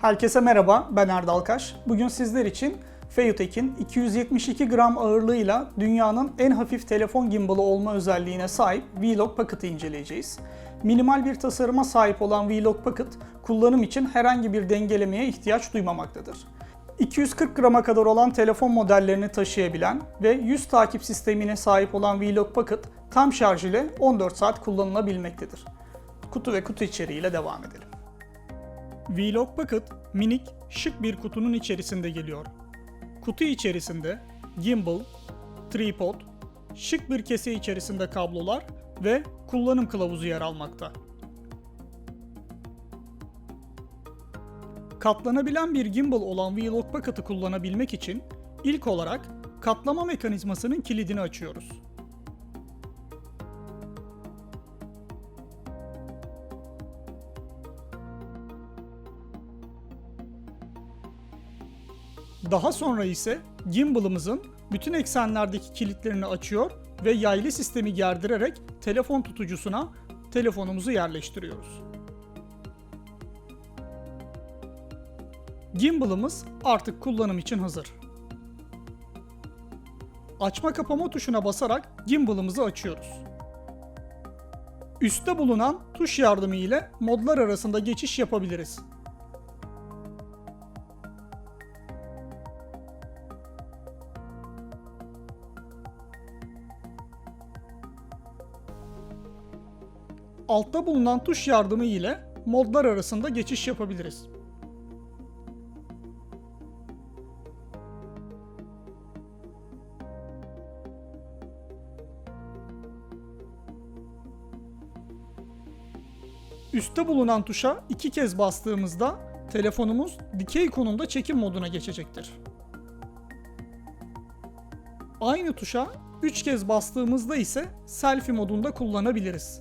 Herkese merhaba, ben Erdal Kaş. Bugün sizler için Feiyutek'in 272 gram ağırlığıyla dünyanın en hafif telefon gimbalı olma özelliğine sahip Vlog Pocket'ı inceleyeceğiz. Minimal bir tasarıma sahip olan Vlog Pocket, kullanım için herhangi bir dengelemeye ihtiyaç duymamaktadır. 240 grama kadar olan telefon modellerini taşıyabilen ve 100 takip sistemine sahip olan Vlog Pocket, tam şarj ile 14 saat kullanılabilmektedir. Kutu ve kutu içeriğiyle devam edelim. Vlog Pocket minik, şık bir kutunun içerisinde geliyor. Kutu içerisinde gimbal, tripod, şık bir kese içerisinde kablolar ve kullanım kılavuzu yer almakta. Katlanabilen bir gimbal olan Vlog Pocket'ı kullanabilmek için ilk olarak katlama mekanizmasının kilidini açıyoruz. Daha sonra ise gimbal'ımızın bütün eksenlerdeki kilitlerini açıyor ve yaylı sistemi gerdirerek telefon tutucusuna telefonumuzu yerleştiriyoruz. Gimbal'ımız artık kullanım için hazır. Açma kapama tuşuna basarak gimbal'ımızı açıyoruz. Üstte bulunan tuş yardımı ile modlar arasında geçiş yapabiliriz. Altta bulunan tuş yardımı ile modlar arasında geçiş yapabiliriz. Üstte bulunan tuşa iki kez bastığımızda telefonumuz dikey konumda çekim moduna geçecektir. Aynı tuşa 3 kez bastığımızda ise selfie modunda kullanabiliriz.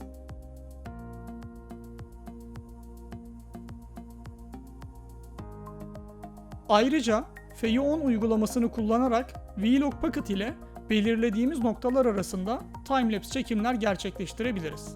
Ayrıca Feyi 10 uygulamasını kullanarak Vlog Pocket ile belirlediğimiz noktalar arasında timelapse çekimler gerçekleştirebiliriz.